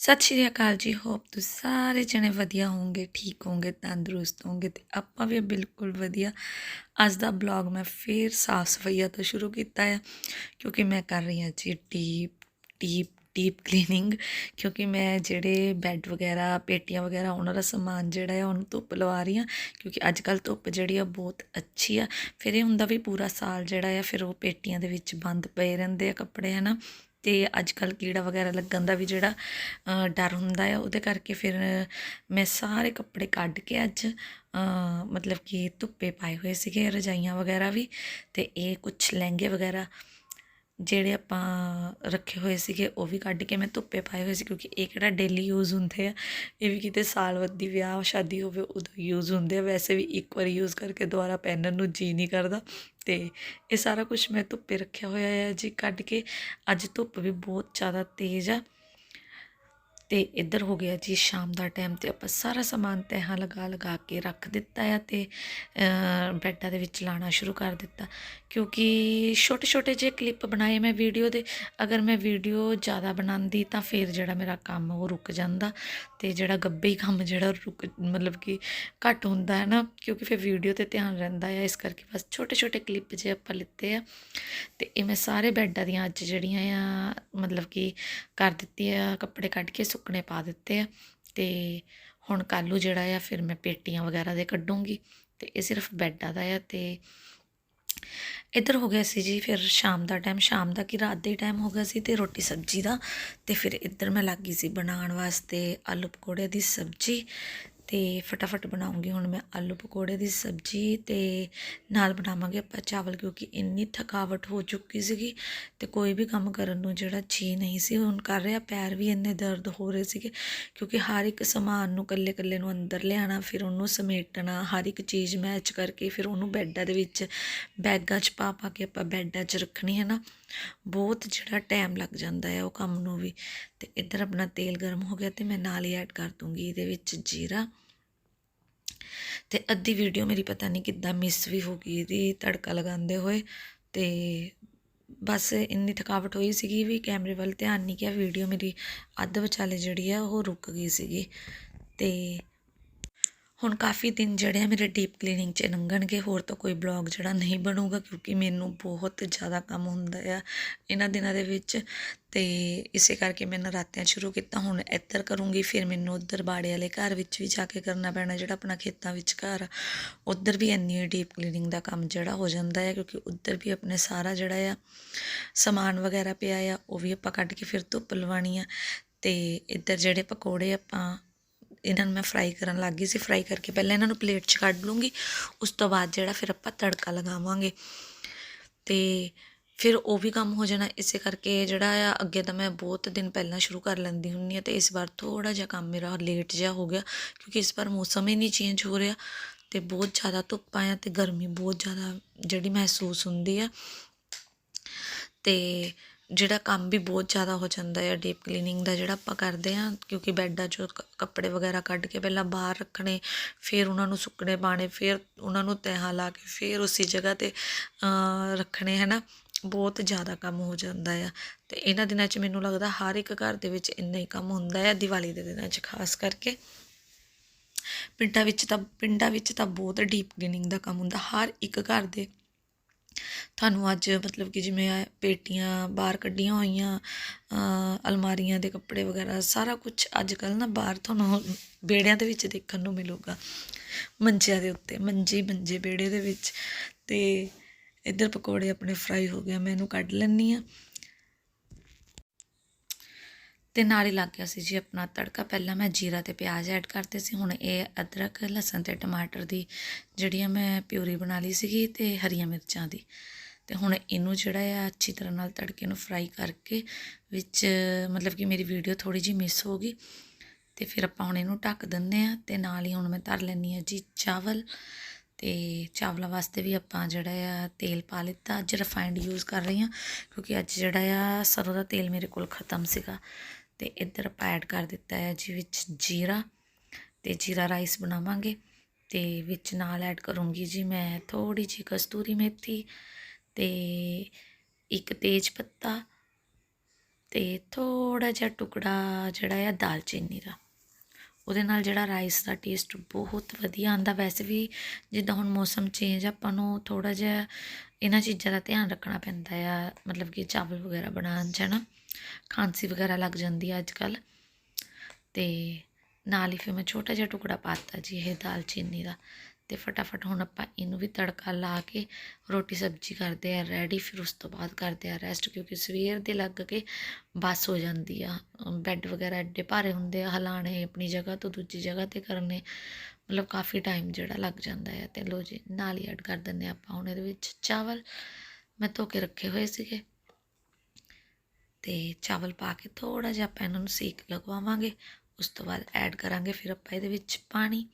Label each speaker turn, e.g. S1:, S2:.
S1: ਸਤਿ ਸ਼੍ਰੀ ਅਕਾਲ ਜੀ ਹੋਪ ਤੁਸੀਂ ਸਾਰੇ ਜਣੇ ਵਧੀਆ ਹੋਵੋਗੇ, ਠੀਕ ਹੋਵੋਗੇ, ਤੰਦਰੁਸਤ ਹੋਵੋਗੇ ਤੇ ਆਪਾਂ ਵੀ ਬਿਲਕੁਲ ਵਧੀਆ। ਅੱਜ ਦਾ ਬਲੌਗ ਮੈਂ ਫੇਰ ਸਾਫ਼ ਸਫਾਈਆ ਤੋਂ ਸ਼ੁਰੂ ਕੀਤਾ ਹੈ ਕਿਉਂਕਿ ਮੈਂ ਕਰ ਰਹੀ ਹਾਂ ਜੀ ਡੀਪ ਡੀਪ ਡੀਪ ਕਲੀਨਿੰਗ ਕਿਉਂਕਿ ਮੈਂ ਜਿਹੜੇ ਬੈੱਡ ਵਗੈਰਾ, ਪੇਟੀਆਂ ਵਗੈਰਾ, ਉਹਨਾਂ ਦਾ ਸਮਾਨ ਜਿਹੜਾ ਹੈ ਉਹਨੂੰ ਧੁੱਪ ਲਵਾ ਰਹੀ ਹਾਂ, ਕਿਉਂਕਿ ਅੱਜ ਕੱਲ ਧੁੱਪ ਜਿਹੜੀ ਆ ਬਹੁਤ ਅੱਛੀ ਆ। ਫਿਰ ਇਹ ਹੁੰਦਾ ਵੀ ਪੂਰਾ ਸਾਲ ਜਿਹੜਾ ਆ, ਫਿਰ ਉਹ ਪੇਟੀਆਂ ਦੇ ਵਿੱਚ ਬੰਦ ਪਏ ਰਹਿੰਦੇ ਆ ਕੱਪੜੇ, ਹਨਾ? ਤੇ ਅੱਜ ਕੱਲ ਕੀੜਾ ਵਗੈਰਾ ਲੱਗਣ ਦਾ ਵੀ ਜਿਹੜਾ ਡਰ ਹੁੰਦਾ ਆ, ਉਹਦੇ ਕਰਕੇ ਫਿਰ ਮੈਂ ਸਾਰੇ ਕੱਪੜੇ ਕੱਢ ਕੇ ਅੱਜ ਮਤਲਬ ਕਿ ਧੁੱਪੇ ਪਾਏ ਹੋਏ ਸੀਗੇ, ਰਜਾਈਆਂ ਵਗੈਰਾ ਵੀ, ਤੇ ਇਹ ਕੁਝ ਲਹਿੰਗੇ ਵਗੈਰਾ ਜਿਹੜੇ ਆਪਾਂ ਰੱਖੇ ਹੋਏ ਸੀਗੇ, ਉਹ ਵੀ ਕੱਢ ਕੇ ਮੈਂ ਧੁੱਪੇ ਪਾਏ ਹੋਏ ਸੀ ਕਿਉਂਕਿ ਇਹ ਕਿਹੜਾ ਡੇਲੀ ਯੂਜ਼ ਹੁੰਦੇ ਆ। ਇਹ ਵੀ ਕਿਤੇ ਸਾਲ ਵੱਧ ਦੀ ਵਿਆਹ, ਸ਼ਾਦੀ ਹੋਵੇ, ਉਦੋਂ ਯੂਜ਼ ਹੁੰਦੇ ਆ। ਵੈਸੇ ਵੀ ਇੱਕ ਵਾਰੀ ਯੂਜ਼ ਕਰਕੇ ਦੁਬਾਰਾ ਪਹਿਨਣ ਨੂੰ ਜੀ ਨਹੀਂ ਕਰਦਾ। ਤੇ ਇਹ ਸਾਰਾ ਕੁਝ ਮੈਂ ਧੁੱਪੇ ਰੱਖਿਆ ਹੋਇਆ ਹੈ ਜੀ, ਕੱਢ ਕੇ। ਅੱਜ ਧੁੱਪ ਵੀ ਬਹੁਤ ਜ਼ਿਆਦਾ ਤੇਜ਼ ਆ। ਤੇ ਇੱਧਰ ਹੋ ਗਿਆ ਜੀ ਸ਼ਾਮ ਦਾ ਟਾਈਮ ਤੇ ਆਪਾਂ ਸਾਰਾ ਸਮਾਨ ਤਹਾਂ ਲਗਾ ਲਗਾ ਕੇ ਰੱਖ ਦਿੱਤਾ ਆ ਤੇ ਅ, ਬੈੱਡਾਂ ਦੇ ਵਿੱਚ ਲਾਣਾ ਸ਼ੁਰੂ ਕਰ ਦਿੱਤਾ। ਕਿਉਂਕਿ ਛੋਟੇ ਛੋਟੇ ਜਿਹੇ ਕਲਿੱਪ ਬਣਾਏ ਮੈਂ ਵੀਡੀਓ ਦੇ ਅਗਰ ਮੈਂ ਵੀਡੀਓ ਜ਼ਿਆਦਾ ਬਣਾਉਂਦੀ ਤਾਂ ਫਿਰ ਜਿਹੜਾ ਮੇਰਾ ਕੰਮ ਉਹ ਰੁਕ ਜਾਂਦਾ ਤੇ ਜਿਹੜਾ ਗੱਬੇ ਹੀ ਕੰਮ ਜਿਹੜਾ ਰੁਕ ਮਤਲਬ ਕਿ ਘੱਟ ਹੁੰਦਾ ਹੈ ਨਾ ਕਿਉਂਕਿ ਫਿਰ ਵੀਡੀਓ ਤੇ ਧਿਆਨ ਰਹਿੰਦਾ ਆ ਇਸ ਕਰਕੇ ਬਸ ਛੋਟੇ ਛੋਟੇ ਕਲਿੱਪ ਜੇ ਆਪਾਂ ਲਿੱਤੇ ਆ। ਤੇ ਇਹ ਮੈਂ ਸਾਰੇ ਬੈੱਡਾਂ ਦੀਆਂ ਅੱਜ ਜਿਹੜੀਆਂ ਆ ਮਤਲਬ ਕਿ ਕਰ ਦਿੱਤੀ ਆ ਕੱਪੜੇ ਕੱਢ ਕੇ ਸੁੱਕਣੇ ਪਾ ਦਿੱਤੇ ਆ ਤੇ ਹੁਣ ਕੱਲ੍ਹ ਜਿਹੜਾ ਆ ਫਿਰ ਮੈਂ ਪੇਟੀਆਂ ਵਗੈਰਾ ਦੇ ਕੱਢੂੰਗੀ ਤੇ ਇਹ ਸਿਰਫ ਬੈੱਡਾਂ ਦਾ ਆ ਤੇ ਇੱਧਰ ਹੋ ਗਿਆ ਸੀ ਜੀ ਫਿਰ ਸ਼ਾਮ ਦਾ ਟਾਈਮ ਸ਼ਾਮ ਦਾ ਕੀ ਰਾਤ ਦੇ ਟਾਈਮ ਹੋ ਗਿਆ ਸੀ ਤੇ ਰੋਟੀ ਸਬਜ਼ੀ ਦਾ ਤੇ ਫਿਰ ਇੱਧਰ ਮੈਂ ਲੱਗੀ ਸੀ ਬਣਾਉਣ ਵਾਸਤੇ ਆਲੂ ਪਕੌੜੇ ਦੀ ਸਬਜ਼ੀ ਤੇ ਫਟਾਫਟ ਬਣਾਉਂਗੀ। ਹੁਣ ਮੈਂ ਆਲੂ ਪਕੌੜੇ ਦੀ ਸਬਜ਼ੀ ਤੇ ਨਾਲ ਬਣਾਵਾਂਗੇ ਆਪਾਂ ਚਾਵਲ, ਕਿਉਂਕਿ ਇੰਨੀ ਥਕਾਵਟ ਹੋ ਚੁੱਕੀ ਸੀਗੀ ਤੇ ਕੋਈ ਵੀ ਕੰਮ ਕਰਨ ਨੂੰ ਜਿਹੜਾ ਜੀ ਨਹੀਂ ਸੀ। ਹੁਣ ਕਰ ਰਿਹਾ, ਪੈਰ ਵੀ ਇੰਨੇ ਦਰਦ ਹੋ ਰਹੇ ਸੀਗੇ, ਕਿਉਂਕਿ ਹਰ ਇੱਕ ਸਮਾਨ ਨੂੰ ਕੱਲੇ ਕੱਲੇ ਨੂੰ ਅੰਦਰ ਲਿਆਣਾ ਫਿਰ ਉਹਨੂੰ ਸਮੇਟਣਾ, ਹਰ ਇੱਕ ਚੀਜ਼ ਮੈਚ ਕਰਕੇ ਫਿਰ ਉਹਨੂੰ ਬੈੱਡਾਂ ਦੇ ਵਿੱਚ ਬੈਗਾਂ 'ਚ ਪਾ ਪਾ ਕੇ ਆਪਾਂ ਬੈੱਡਾਂ 'ਚ ਰੱਖਣੀ, ਹੈ ਨਾ? ਬਹੁਤ ਜਿਹੜਾ ਟਾਈਮ ਲੱਗ ਜਾਂਦਾ ਹੈ ਉਹ ਕੰਮ ਨੂੰ ਵੀ। ਤੇ ਇੱਧਰ ਆਪਣਾ ਤੇਲ ਗਰਮ ਹੋ ਗਿਆ ਤੇ ਮੈਂ ਨਾਲ ਹੀ ਐਡ ਕਰ ਦੂੰਗੀ ਇਹਦੇ ਵਿੱਚ ਜੀਰਾ। ਤੇ ਅੱਧੀ ਵੀਡੀਓ ਮੇਰੀ ਪਤਾ ਨਹੀਂ ਕਿੱਦਾਂ ਮਿਸ ਵੀ ਹੋ ਗਈ ਇਹਦੀ, ਤੜਕਾ ਲਗਾਉਂਦੇ ਹੋਏ। ਤੇ ਬਸ ਇੰਨੀ ਥਕਾਵਟ ਹੋਈ ਸੀਗੀ ਵੀ ਕੈਮਰੇ ਵੱਲ ਧਿਆਨ ਨਹੀਂ ਗਿਆ। ਵੀਡੀਓ ਮੇਰੀ ਅੱਧ ਵਿਚਾਲੇ ਜਿਹੜੀ ਆ ਉਹ ਰੁਕ ਗਈ ਸੀਗੀ। ਤੇ ਹੁਣ ਕਾਫੀ ਦਿਨ ਜਿਹੜੇ ਆ ਮੇਰੇ ਡੀਪ ਕਲੀਨਿੰਗ 'ਚ ਲੰਘਣਗੇ, ਹੋਰ ਤਾਂ ਕੋਈ ਬਲੌਗ ਜਿਹੜਾ ਨਹੀਂ ਬਣੂਗਾ ਕਿਉਂਕਿ ਮੈਨੂੰ ਬਹੁਤ ਜ਼ਿਆਦਾ ਕੰਮ ਹੁੰਦਾ ਆ ਇਹਨਾਂ ਦਿਨਾਂ ਦੇ ਵਿੱਚ। ਤੇ ਇਸੇ ਕਰਕੇ ਮੈਂ ਨਰਾਤਿਆਂ ਸ਼ੁਰੂ ਕੀਤਾ, ਹੁਣ ਇੱਧਰ ਕਰੂੰਗੀ, ਫਿਰ ਮੈਨੂੰ ਉੱਧਰ ਬਾੜੇ ਵਾਲੇ ਘਰ ਵਿੱਚ ਵੀ ਜਾ ਕੇ ਕਰਨਾ ਪੈਣਾ, ਜਿਹੜਾ ਆਪਣਾ ਖੇਤਾਂ ਵਿੱਚ ਘਰ ਆ। ਉੱਧਰ ਵੀ ਇੰਨੀ ਡੀਪ ਕਲੀਨਿੰਗ ਦਾ ਕੰਮ ਜਿਹੜਾ ਹੋ ਜਾਂਦਾ ਹੈ ਕਿਉਂਕਿ ਉੱਧਰ ਵੀ ਆਪਣੇ ਸਾਰਾ ਜਿਹੜਾ ਆ ਸਮਾਨ ਵਗੈਰਾ ਪਿਆ ਆ, ਉਹ ਵੀ ਆਪਾਂ ਕੱਢ ਕੇ ਫਿਰ ਧੁੱਪ ਲਵਾਉਣੀ ਆ। ਤੇ ਇੱਧਰ ਜਿਹੜੇ ਪਕੌੜੇ ਆਪਾਂ ਇਹਨਾਂ ਨੂੰ ਮੈਂ ਫਰਾਈ ਕਰਨ ਲੱਗ ਗਈ ਸੀ। ਫਰਾਈ ਕਰਕੇ ਪਹਿਲਾਂ ਇਹਨਾਂ ਨੂੰ ਪਲੇਟ 'ਚ ਕੱਢ ਲੂੰਗੀ। ਉਸ ਤੋਂ ਬਾਅਦ ਜਿਹੜਾ ਫਿਰ ਆਪਾਂ ਤੜਕਾ ਲਗਾਵਾਂਗੇ। ਤੇ ਫਿਰ ਉਹ ਵੀ ਕੰਮ ਹੋ ਜਾਣਾ। ਇਸੇ ਕਰਕੇ ਜਿਹੜਾ ਆ, ਅੱਗੇ ਤਾਂ ਮੈਂ ਬਹੁਤ ਦਿਨ ਪਹਿਲਾਂ ਸ਼ੁਰੂ ਕਰ ਲੈਂਦੀ ਹੁੰਨੀ ਆ ਤੇ ਇਸ ਵਾਰ ਥੋੜਾ ਜਿਹਾ ਕੰਮ ਮੇਰਾ ਲੇਟ ਜਿਹਾ ਹੋ ਗਿਆ ਕਿਉਂਕਿ ਇਸ ਵਾਰ ਮੌਸਮ ਹੀ ਨਹੀਂ ਚੇਂਜ ਹੋ ਰਿਹਾ ਤੇ ਬਹੁਤ ਜ਼ਿਆਦਾ ਧੁੱਪ ਆ ਤੇ ਗਰਮੀ ਬਹੁਤ ਜ਼ਿਆਦਾ ਜਿਹੜੀ ਮਹਿਸੂਸ ਹੁੰਦੀ ਆ। ਤੇ ਜਿਹੜਾ ਕੰਮ ਵੀ ਬਹੁਤ ਜ਼ਿਆਦਾ ਹੋ ਜਾਂਦਾ ਆ ਡੀਪ ਕਲੀਨਿੰਗ ਦਾ ਜਿਹੜਾ ਆਪਾਂ ਕਰਦੇ ਆ ਕਿਉਂਕਿ ਬੈੱਡਾਂ 'ਚੋਂ ਕੱਪੜੇ ਵਗੈਰਾ ਕੱਢ ਕੇ ਪਹਿਲਾਂ ਬਾਹਰ ਰੱਖਣੇ, ਫਿਰ ਉਹਨਾਂ ਨੂੰ ਸੁੱਕਣੇ ਪਾਣੇ ਫਿਰ ਉਹਨਾਂ ਨੂੰ ਤਹਿ ਲਾ ਕੇ ਫਿਰ ਉਸੇ ਜਗ੍ਹਾ ਤੇ ਰੱਖਣੇ, ਹੈ ਨਾ? ਬਹੁਤ ਜ਼ਿਆਦਾ ਕੰਮ ਹੋ ਜਾਂਦਾ ਆ। ਤੇ ਇਹਨਾਂ ਦਿਨਾਂ 'ਚ ਮੈਨੂੰ ਲੱਗਦਾ ਹਰ ਇੱਕ ਘਰ ਦੇ ਵਿੱਚ ਇੰਨਾ ਹੀ ਕੰਮ ਹੁੰਦਾ ਆ, ਦੀਵਾਲੀ ਦੇ ਦਿਨਾਂ 'ਚ ਖਾਸ ਕਰਕੇ। ਪਿੰਡਾਂ ਵਿੱਚ ਤਾਂ, ਪਿੰਡਾਂ ਵਿੱਚ ਤਾਂ ਬਹੁਤ ਡੀਪ ਕਲੀਨਿੰਗ ਦਾ ਕੰਮ ਹੁੰਦਾ, ਹਰ ਇੱਕ ਘਰ ਦੇ ਤੁਹਾਨੂੰ ਅੱਜ ਮਤਲਬ ਕਿ ਜਿਵੇਂ ਪੇਟੀਆਂ ਬਾਹਰ ਕੱਢੀਆਂ ਹੋਈਆਂ ਅਲਮਾਰੀਆਂ ਦੇ ਕੱਪੜੇ ਵਗੈਰਾ, ਸਾਰਾ ਕੁਝ ਅੱਜ ਕੱਲ ਨਾ ਬਾਹਰ ਤੁਹਾਨੂੰ ਬੇੜਿਆਂ ਦੇ ਵਿੱਚ ਦੇਖਣ ਨੂੰ ਮਿਲੂਗਾ। ਮੰਜਿਆਂ ਦੇ ਉੱਤੇ, ਮੰਜੀ ਮੰਜੇ ਬੇੜੇ ਦੇ ਵਿੱਚ। ਤੇ ਇੱਧਰ ਪਕੌੜੇ ਆਪਣੇ ਫਰਾਈ ਹੋ ਗਏ, ਮੈਂ ਇਹਨੂੰ ਕੱਢ ਲੈਣੀ ਆ ਤੇ ਨਾਲ ਹੀ ਲੱਗ ਗਿਆ ਸੀ ਜੀ ਆਪਣਾ ਤੜਕਾ। ਪਹਿਲਾਂ ਮੈਂ ਜੀਰਾ ਤੇ ਪਿਆਜ਼ ਐਡ ਕਰਤੇ ਸੀ, ਹੁਣ ਇਹ ਅਦਰਕ, ਲਸਣ ਤੇ ਟਮਾਟਰ ਦੀ ਜਿਹੜੀਆਂ ਮੈਂ ਪਿਊਰੀ ਬਣਾ ਲਈ ਸੀਗੀ ਤੇ ਹਰੀਆਂ ਮਿਰਚਾਂ ਦੀ। ਤੇ ਹੁਣ ਇਹਨੂੰ ਜਿਹੜਾ ਆ ਅੱਛੀ ਤਰ੍ਹਾਂ ਨਾਲ ਤੜਕੇ ਨੂੰ ਫਰਾਈ ਕਰਕੇ ਵਿੱਚ, ਮਤਲਬ ਕਿ ਮੇਰੀ ਵੀਡੀਓ ਥੋੜੀ ਜਿਹੀ ਮਿਸ ਹੋ ਗਈ। ਤੇ ਫਿਰ ਆਪਾਂ ਹੁਣ ਇਹਨੂੰ ਢੱਕ ਦਿੰਦੇ ਆ ਤੇ ਨਾਲ ਹੀ ਹੁਣ ਮੈਂ ਧਰ ਲੈਣੀ ਆ ਜੀ ਚਾਵਲ। ਤੇ ਚਾਵਲਾਂ ਵਾਸਤੇ ਵੀ ਆਪਾਂ ਜਿਹੜਾ ਆ ਤੇਲ ਪਾ ਲਿੱਤਾ। ਅੱਜ ਰਿਫਾਈਨਡ ਯੂਜ਼ ਕਰ ਰਹੀ ਹਾਂ ਕਿਉਂਕਿ ਅੱਜ ਜਿਹੜਾ ਆ ਸਰੋਂ ਦਾ ਤੇਲ ਮੇਰੇ ਕੋਲ ਖਤਮ ਸੀਗਾ। ਤੇ ਇੱਧਰ ਆਪਾਂ ਐਡ ਕਰ ਦਿੱਤਾ ਹੈ ਜੀ ਵਿੱਚ ਜੀਰਾ ਤੇ ਜੀਰਾ ਰਾਈਸ ਬਣਾਵਾਂਗੇ। ਤੇ ਵਿੱਚ ਨਾਲ ਐਡ ਕਰੂੰਗੀ ਜੀ ਮੈਂ ਥੋੜੀ ਜਿਹੀ ਕਸਤੂਰੀ ਮੇਥੀ ਤੇ ਇੱਕ ਤੇਜ ਪੱਤਾ ਤੇ ਥੋੜਾ ਜਿਹਾ ਟੁਕੜਾ ਜਿਹੜਾ ਆ ਦਾਲਚੀਨੀ ਦਾ। ਉਹਦੇ ਨਾਲ ਜਿਹੜਾ ਰਾਈਸ ਦਾ ਟੇਸਟ ਬਹੁਤ ਵਧੀਆ ਆਂਦਾ ਵੈਸੇ ਵੀ ਜਿੱਦਾਂ ਹੁਣ ਮੌਸਮ ਚੇਂਜ ਆਪਾਂ ਨੂੰ ਥੋੜਾ ਜਿਹਾ ਇਹਨਾਂ ਚੀਜ਼ਾਂ ਦਾ ਧਿਆਨ ਰੱਖਣਾ ਪੈਂਦਾ ਆ। ਮਤਲਬ ਕਿ ਚਾਵਲ ਵਗੈਰਾ ਬਣਾਉਣ 'ਚ ਨਾ? ਖਾਂਸੀ ਵਗੈਰਾ ਲੱਗ ਜਾਂਦੀ ਆ ਅੱਜ ਕੱਲ ਤੇ ਨਾਲ ਹੀ ਫਿਰ ਮੈਂ ਛੋਟਾ ਜਿਹਾ ਟੁਕੜਾ ਪਾਤਾ ਜੀ ਇਹ ਦਾਲਚੀਨੀ ਦਾ। ਤੇ ਫਟਾਫਟ ਹੁਣ ਆਪਾਂ ਇਹਨੂੰ ਵੀ ਤੜਕਾ ਲਾ ਕੇ ਰੋਟੀ ਸਬਜ਼ੀ ਕਰਦੇ ਆ ਰੈਡੀ ਫਿਰ ਉਸ ਤੋਂ ਬਾਅਦ ਕਰਦੇ ਆ ਰੈਸਟ ਕਿਉਂਕਿ ਸਵੇਰ ਦੇ ਲੱਗ ਕੇ ਬਸ ਹੋ ਜਾਂਦੀ ਆ। ਬੈੱਡ ਵਗੈਰਾ ਐਡੇ ਭਾਰੇ ਹੁੰਦੇ ਆ ਹਲਾਣੇ ਆਪਣੀ ਜਗ੍ਹਾ ਤੋਂ ਦੂਜੀ ਜਗ੍ਹਾ ਤੇ ਕਰਨੇ, ਮਤਲਬ ਕਾਫੀ ਟਾਈਮ ਜਿਹੜਾ ਲੱਗ ਜਾਂਦਾ ਹੈ ਤੇ ਲੋ ਜੀ, ਨਾਲ ਹੀ ਐਡ ਕਰ ਦਿੰਦੇ ਹਾਂ ਆਪਾਂ ਹੁਣ ਇਹਦੇ ਵਿੱਚ ਚਾਵਲ। ਮੈਂ ਧੋ ਕੇ ਰੱਖੇ ਹੋਏ ਸੀਗੇ। ਤੇ ਚਾਵਲ ਪਾ ਕੇ ਥੋੜਾ ਜਿਹਾ ਆਪਾਂ ਇਹਨਾਂ ਨੂੰ ਸੇਕ ਲਗਵਾਵਾਂਗੇ, ਉਸ ਤੋਂ ਬਾਅਦ ਐਡ ਕਰਾਂਗੇ, ਫਿਰ ਆਪਾਂ ਇਹਦੇ ਵਿੱਚ ਪਾਣੀ।